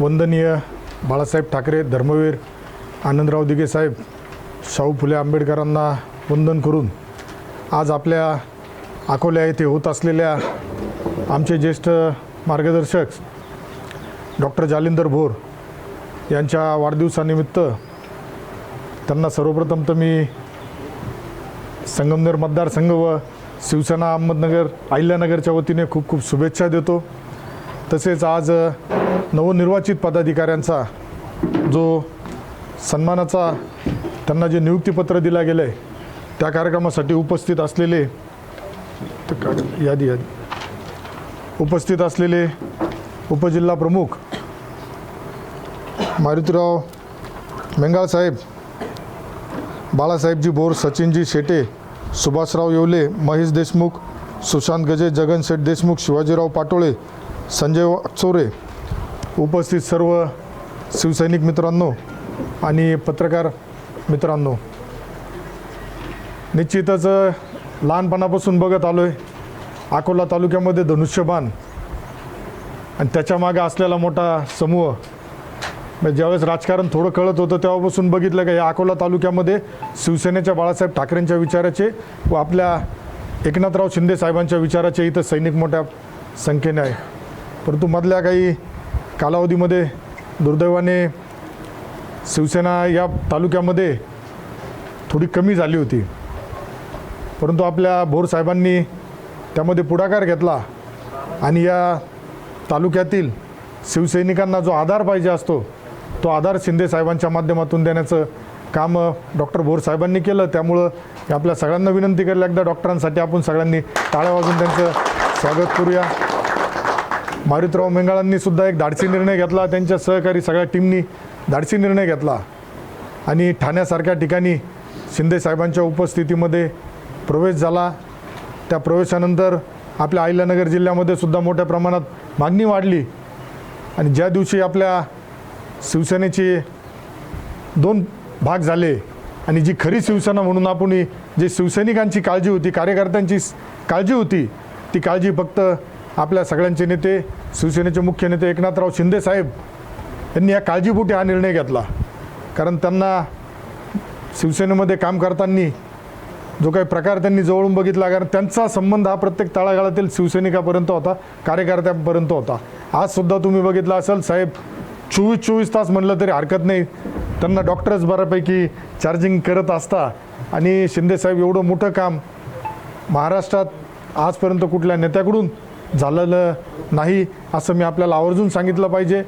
वंदनीय बाळासाहेब ठाकरे धर्मवीर आनंदराव दिघे साहेब शाहू फुले आंबेडकरांना वंदन करून आज आपल्या अकोल्या येथे होत असलेल्या आमचे ज्येष्ठ मार्गदर्शक डॉक्टर जालिंदर भोर यांच्या वाढदिवसानिमित्त त्यांना सर्वप्रथम तर मी संगमनेर मतदारसंघ व शिवसेना अहमदनगर अहिल्यानगरच्या वतीने खूप खूप शुभेच्छा देतो. तसेच आज नवनिर्वाचित पदाधिकाऱ्यांचा जो सन्मानाचा त्यांना जे नियुक्तीपत्र दिलं गेलं आहे त्या कार्यक्रमासाठी उपस्थित असलेले यादी यादी. उपस्थित असलेले उपजिल्हा प्रमुख मारुतीराव मेंगाळसाहेब बाळासाहेबजी बोर सचिनजी शेटे सुभाषराव येवले महेश देशमुख सुशांत गजे जगन शेठ देशमुख शिवाजीराव पाटोळे संजय वाकचोरे उपस्थित सर्व शिवसैनिक मित्रांनो आणि पत्रकार मित्रांनो निश्चितच लहानपणापासून बघत आलो आहे अकोला तालुक्यामध्ये धनुष्यबाण आणि त्याच्यामागे असलेला मोठा समूह. म्हणजे ज्यावेळेस राजकारण थोडं कळत होतं तेव्हापासून बघितलं का या अकोला तालुक्यामध्ये शिवसेनेच्या बाळासाहेब ठाकरेंच्या विचाराचे व आपल्या एकनाथराव शिंदे साहेबांच्या विचाराचे इथं सैनिक मोठ्या संख्येने आहे. परंतु मधल्या काही कालावधीमध्ये दुर्दैवाने शिवसेना या तालुक्यामध्ये थोडी कमी झाली होती. परंतु आपल्या भोर साहेबांनी त्यामध्ये पुढाकार घेतला आणि या तालुक्यातील शिवसैनिकांना जो आधार पाहिजे असतो तो आधार शिंदे साहेबांच्या माध्यमातून देण्याचं काम डॉक्टर भोर साहेबांनी केलं. त्यामुळं आपल्या सगळ्यांना विनंती करेल एकदा डॉक्टरांसाठी आपण सगळ्यांनी टाळ्या वाजून त्यांचं स्वागत करूया. मारुतराव मेंगाळांनी सुद्धा एक धाडसी निर्णय घेतला. त्यांच्या सहकारी सगळ्या टीमनी धाडसी निर्णय घेतला. आणि ठाण्यासारख्या ठिकाणी शिंदे साहेबांच्या उपस्थितीमध्ये प्रवेश झाला. त्या प्रवेशानंतर आपल्या अहिल्यानगर जिल्ह्यामध्ये सुद्धा मोठ्या प्रमाणात मागणी वाढली. आणि ज्या दिवशी आपल्या शिवसेनेचे दोन भाग झाले आणि जी खरी शिवसेना म्हणून आपण जे शिवसैनिकांची काळजी होती कार्यकर्त्यांची काळजी होती ती काळजी फक्त आपल्या सगळ्यांचे नेते शिवसेनेचे मुख्य नेते एकनाथराव शिंदे साहेब यांनी या काळजीपोटी हा निर्णय घेतला. कारण त्यांना शिवसेनेमध्ये काम करताना जो काही प्रकार त्यांनी जवळून बघितला कारण त्यांचा संबंध हा प्रत्येक तळागाळातील शिवसैनिकापर्यंत होता कार्यकर्त्यांपर्यंत होता. आज सुद्धा तुम्ही बघितला असेल साहेब चोवीस चोवीस तास म्हणलं तरी हरकत नाही. त्यांना डॉक्टरच बऱ्यापैकी चार्जिंग करत असता. आणि शिंदेसाहेब एवढं मोठं काम महाराष्ट्रात आजपर्यंत कुठल्या नेत्याकडून झालेलं नाही असं मी आपल्याला आवर्जून सांगितलं पाहिजे.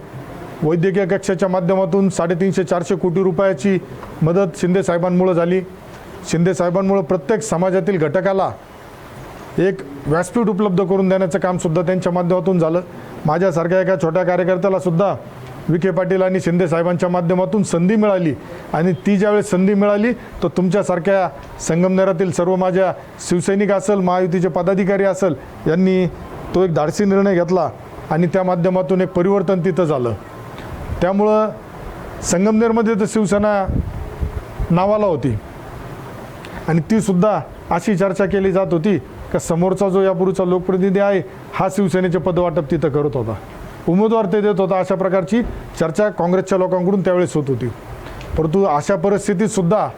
वैद्यकीय कक्षाच्या माध्यमातून साडेतीनशे चारशे कोटी रुपयाची मदत शिंदे साहेबांमुळं झाली. शिंदे साहेबांमुळं प्रत्येक समाजातील घटकाला एक व्यासपीठ उपलब्ध करून देण्याचं कामसुद्धा त्यांच्या माध्यमातून झालं. माझ्यासारख्या एका छोट्या कार्यकर्त्यालासुद्धा विखे पाटील आणि शिंदे साहेबांच्या माध्यमातून संधी मिळाली आणि ती ज्यावेळेस संधी मिळाली तर तुमच्यासारख्या संगमनेरातील सर्व माझ्या शिवसैनिक असेल महायुतीचे पदाधिकारी असेल यांनी तो एक धाडसी निर्णय घेतला आणि त्या माध्यमातून एक परिवर्तन तिथं झालं. त्यामुळं संगमनेरमध्ये तर शिवसेना नावाला होती. आणि तीसुद्धा अशी चर्चा केली जात होती का समोरचा जो यापूर्वीचा लोकप्रतिनिधी आहे हा शिवसेनेचे पदवाटप तिथं करत होता. उमेदवार ते देत होता अशा प्रकारची चर्चा काँग्रेसच्या लोकांकडून त्यावेळेस होत होती. परंतु अशा परिस्थितीतसुद्धा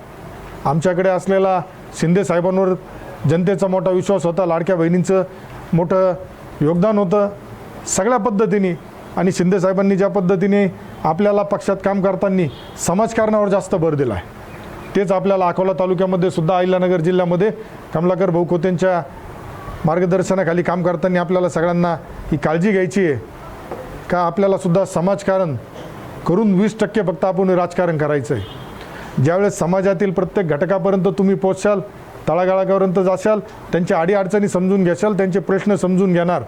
आमच्याकडे असलेला शिंदे साहेबांवर जनतेचा मोठा विश्वास होता लाडक्या बहिणींचं मोठं योगदान होतं. सगळ्या पद्धतीने आणि शिंदे साहेबांनी ज्या पद्धतीने आपल्याला पक्षात काम करताना समाजकारणावर जास्त भर दिला आहे. तेच आपल्याला अकोला तालुक्यामध्ये सुद्धा अहिल्यानगर जिल्ह्यामध्ये कमलाकर भाऊखोतेंच्या मार्गदर्शनाखाली काम करताना आपल्याला सगळ्यांना ही काळजी घ्यायची आहे. का आपल्यालासुद्धा समाजकारण करून वीस टक्के फक्त आपण राजकारण करायचं आहे ज्यावेळेस समाजातील प्रत्येक घटकापर्यंत तुम्ही पोचशाल तळागाळापर्यंत जाशाल त्यांच्या अडीअडचणी समजून घेशाल त्यांचे प्रश्न समजून घेणार.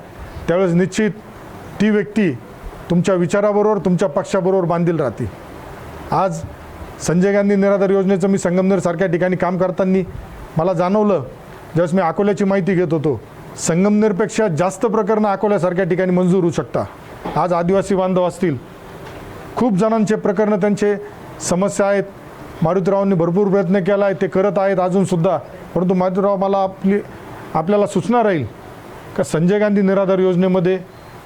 त्यावेळेस निश्चित ती व्यक्ती तुमच्या विचाराबरोबर तुमच्या पक्षाबरोबर बांधील राहते आज संजय गांधी निराधार योजनेचं मी संगमनेरसारख्या ठिकाणी काम करताना मला जाणवलं ज्यावेळेस मी अकोल्याची माहिती घेत होतो संगमनेरपेक्षा जास्त प्रकरणं अकोल्यासारख्या ठिकाणी मंजूर होऊ शकता आज आदिवासी बांधव असतील. खूप जणांचे प्रकरणं त्यांचे समस्या आहेत. मारुतीरावांनी भरपूर प्रयत्न केला आहे ते करत आहेत. अजूनसुद्धा परंतु मारुतीराव मला आपली आपल्याला सूचना राहील का संजय गांधी निराधार योजनेमध्ये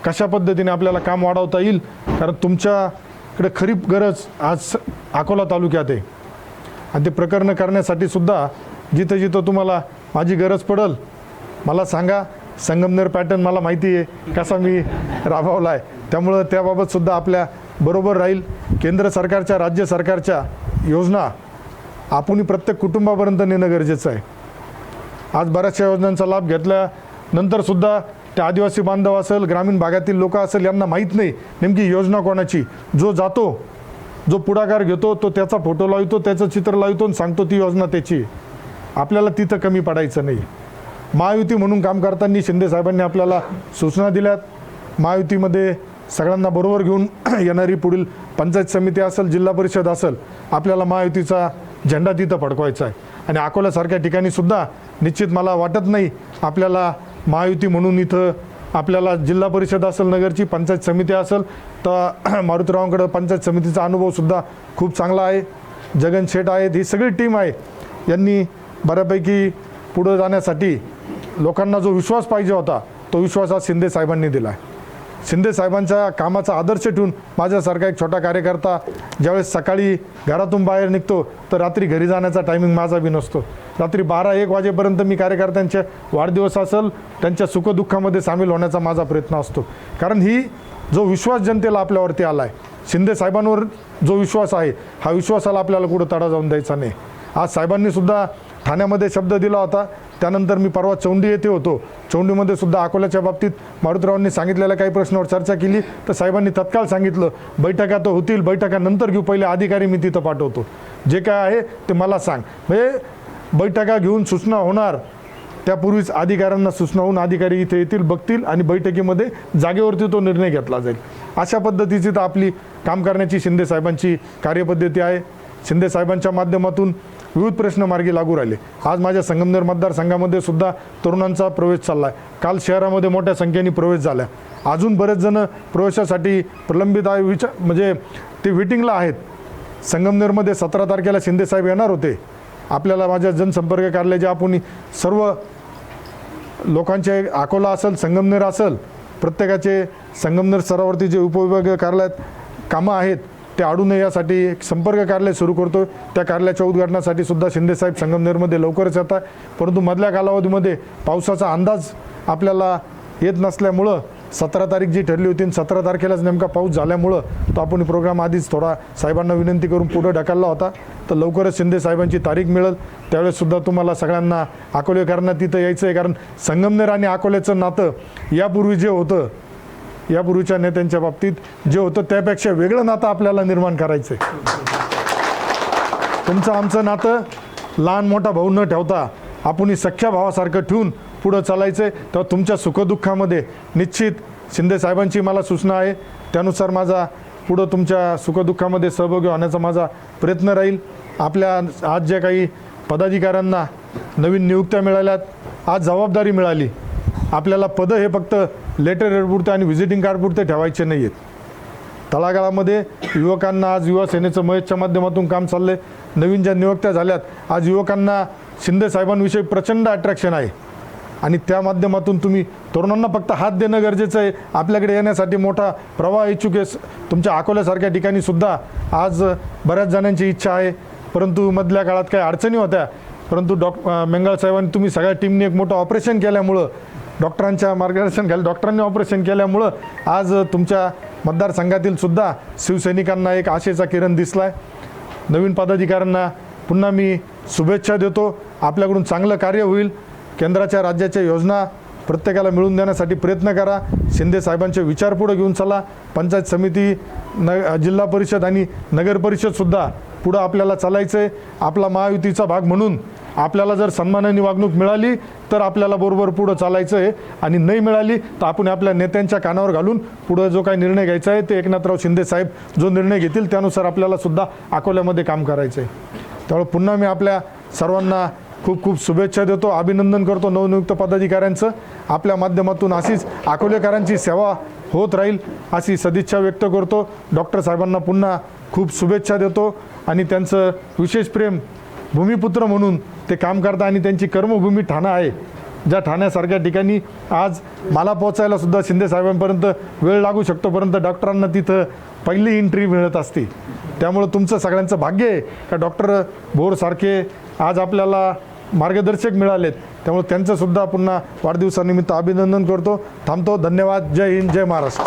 कशा पद्धतीने आपल्याला काम वाढवता येईल? कारण तुमच्याकडे खरी गरज आज अकोला तालुक्यात आहे. आणि ते प्रकरणं करण्यासाठी सुद्धा जिथं जिथं तुम्हाला माझी गरज पडल मला सांगा. संगमनेर पॅटर्न मला माहिती आहे कसा मी राबवला आहे. त्यामुळं त्याबाबतसुद्धा आपल्या बरोबर राहील. केंद्र सरकारच्या राज्य सरकारच्या योजना आपण प्रत्येक कुटुंबापर्यंत नेणं गरजेचं आहे. आज बऱ्याचशा योजनांचा लाभ घेतल्यानंतरसुद्धा त्या आदिवासी बांधव असेल ग्रामीण भागातील लोक असेल यांना माहीत नाही नेमकी योजना कोणाची. जो जातो जो पुढाकार घेतो तो त्याचा फोटो लावतो त्याचं चित्र लावतो आणि सांगतो ती योजना त्याची. आपल्याला तिथं कमी पडायचं नाही. महायुती म्हणून काम करताना शिंदे साहेबांनी आपल्याला सूचना दिल्यात. महायुतीमध्ये सगळ्यांना बरोबर घेऊन येणारी पुढील पंचायत समिती असेल जिल्हा परिषद असेल आपल्याला महायुतीचा झेंडा तिथं फडकवायचा आहे. आणि अकोल्यासारख्या ठिकाणी सुद्धा निश्चित मला वाटत नाही आपल्याला महायुती म्हणून इथं आपल्याला जिल्हा परिषद असेल नगरची पंचायत समिती असेल तर मारुतीरावांकडं पंचायत समितीचा अनुभवसुद्धा खूप चांगला आहे. जगन शेठ आहेत ही सगळी टीम आहे. यांनी बऱ्यापैकी पुढं जाण्यासाठी लोकांना जो विश्वास पाहिजे होता तो विश्वास आज शिंदे साहेबांनी दिला आहे. शिंदे साहेबांच्या कामाचा आदर्श ठेवून माझ्यासारखा एक छोटा कार्यकर्ता ज्यावेळेस सकाळी घरातून बाहेर निघतो तर रात्री घरी जाण्याचा टायमिंग माझा बी नसतो. रात्री बारा एक वाजेपर्यंत मी कार्यकर्त्यांचे वाढदिवस असेल त्यांच्या सुखदुःखामध्ये सामील होण्याचा माझा प्रयत्न असतो. कारण ही जो विश्वास जनतेला आपल्यावरती आला आहे शिंदे साहेबांवर जो विश्वास आहे हा विश्वासाला आपल्याला कुठं तडा जाऊन द्यायचा नाही. आज साहेबांनीसुद्धा ठाण्यामध्ये शब्द दिला होता त्यानंतर मी परवा चौंडी येथे होतो. चौंडीमध्ये सुद्धा अकोल्याच्या बाबतीत मारुतरावांनी सांगितलेल्या काही प्रश्नावर चर्चा केली. तर साहेबांनी तत्काळ सांगितलं बैठका तर होतील बैठकानंतर घेऊ पहिले अधिकारी मी तिथं पाठवतो. जे काय आहे ते मला सांग. म्हणजे बैठका घेऊन सूचना होणार त्यापूर्वीच अधिकाऱ्यांना सूचना होऊन अधिकारी इथे येतील बघतील आणि बैठकीमध्ये जागेवरती तो निर्णय घेतला जाईल. अशा पद्धतीची तर आपली काम करण्याची शिंदे साहेबांची कार्यपद्धती आहे. शिंदे साहेबांच्या माध्यमातून विविध प्रश्न मार्गी लागू राहिले. आज माझ्या संगमनेर मतदारसंघामध्ये सुद्धा तरुणांचा प्रवेश चालला आहे काल शहरामध्ये मोठ्या संख्येने प्रवेश झाला अजून बरेच जण प्रवेशासाठी प्रलंबित आहे. विचार म्हणजे ते वेटिंगला आहेत. संगमनेरमध्ये सतरा तारखेला शिंदेसाहेब येणार होते. आपल्याला माझ्या जनसंपर्क कार्यालयाचे आपण सर्व लोकांचे अकोला असेल संगमनेर असेल प्रत्येकाचे संगमनेर स्तरावरती जे उपविभागीय कार्यालयात कामं आहेत ते अडू नये यासाठी एक संपर्क कार्यालय सुरू करतो त्या कार्यालयाच्या उद्घाटनासाठी सुद्धा शिंदेसाहेब संगमनेरमध्ये लवकरच येत आहे परंतु मधल्या कालावधीमध्ये पावसाचा अंदाज आपल्याला येत नसल्यामुळं सतरा तारीख जी ठरली होती सतरा तारखेलाच नेमका पाऊस झाल्यामुळं तो आपण प्रोग्राम आधीच थोडा साहेबांना विनंती करून पुढे ढकलला होता. तर लवकरच शिंदे साहेबांची तारीख मिळेल. त्यावेळेससुद्धा तुम्हाला सगळ्यांना अकोलेकरांना तिथं यायचं आहे कारण संगमनेर आणि अकोल्याचं नातं यापूर्वी जे होतं यापूर्वीच्या नेत्यांच्या बाबतीत जे होतं त्यापेक्षा वेगळं नातं आपल्याला निर्माण करायचं आहे तुमचं आमचं नातं लहान मोठा भाऊ न ठेवता आपण सख्या भावासारखं ठेवून पुढं चालायचं आहे तेव्हा तुमच्या सुखदुःखामध्ये निश्चित शिंदे साहेबांची मला सूचना आहे. त्यानुसार माझा पुढं तुमच्या सुखदुःखामध्ये सहभागी होण्याचा माझा प्रयत्न राहील. आपल्या आज ज्या काही पदाधिकाऱ्यांना नवीन नियुक्त्या मिळाल्यात आज जबाबदारी मिळाली. आपल्याला पदं हे फक्त लेटर रेडपुरते आणि व्हिजिटिंग कार्डपुरते ठेवायचे नाही आहेत तळागाळामध्ये युवकांना आज युवा सेनेचं महेशच्या माध्यमातून काम चाललं आहे नवीन ज्या नियुक्त्या झाल्यात आज युवकांना शिंदे साहेबांविषयी प्रचंड अट्रॅक्शन आहे. आणि त्या माध्यमातून तुम्ही तरुणांना फक्त हात देणं गरजेचं आहे. आपल्याकडे येण्यासाठी मोठा प्रवाह इच्छुक आहे. तुमच्या अकोल्यासारख्या ठिकाणी सुद्धा आज बऱ्याच जणांची इच्छा आहे. परंतु मधल्या काळात काही अडचणी होत्या. परंतु डॉक मेंगाळ साहेबांनी तुम्ही सगळ्या टीमने एक मोठं ऑपरेशन केल्यामुळं डॉक्टरांच्या मार्गदर्शन घ्यायला डॉक्टरांनी ऑपरेशन केल्यामुळं आज तुमच्या मतदारसंघातील सुद्धा शिवसैनिकांना एक आशेचा किरण दिसला आहे नवीन पदाधिकाऱ्यांना पुन्हा मी शुभेच्छा देतो. आपल्याकडून चांगलं कार्य होईल. केंद्राच्या राज्याच्या योजना प्रत्येकाला मिळवून देण्यासाठी प्रयत्न करा. शिंदे साहेबांचे विचार पुढे घेऊन चला. पंचायत समिती न जिल्हा परिषद आणि नगरपरिषदसुद्धा पुढं आपल्याला चालायचं आहे आपला महायुतीचा भाग म्हणून आपल्याला जर सन्मानाने वागणूक मिळाली तर आपल्याला बरोबर पुढं चालायचं आहे आणि नाही मिळाली तर आपण आपल्या नेत्यांच्या कानावर घालून पुढं जो काही निर्णय घ्यायचा आहे ते एकनाथराव शिंदे साहेब जो निर्णय घेतील त्यानुसार आपल्याला सुद्धा अकोल्यामध्ये काम करायचं आहे त्यामुळे पुन्हा मी आपल्या सर्वांना खूप खूप शुभेच्छा देतो. अभिनंदन करतो नवनियुक्त पदाधिकाऱ्यांचं. आपल्या माध्यमातून अशीच अकोलेकरांची सेवा होत राहील अशी सदिच्छा व्यक्त करतो. डॉक्टर साहेबांना पुन्हा खूप शुभेच्छा देतो. आणि त्यांचं विशेष प्रेम भूमिपुत्र म्हणून ते काम करतात आणि त्यांची कर्मभूमी ठाणा आहे. ज्या ठाण्यासारख्या ठिकाणी आज मला पोचायला सुद्धा शिंदे साहेबांपर्यंत वेळ लागू शकतो परंतु डॉक्टरांना तिथं पहिली एंट्री मिळत असते. त्यामुळं तुमचं सगळ्यांचं भाग्य आहे का डॉक्टर भोरसारखे आज आपल्याला मार्गदर्शक मिळालेत. त्यामुळे त्यांचंसुद्धा पुन्हा वाढदिवसानिमित्त अभिनंदन करतो. थांबतो. धन्यवाद. जय हिंद. जय महाराष्ट्र.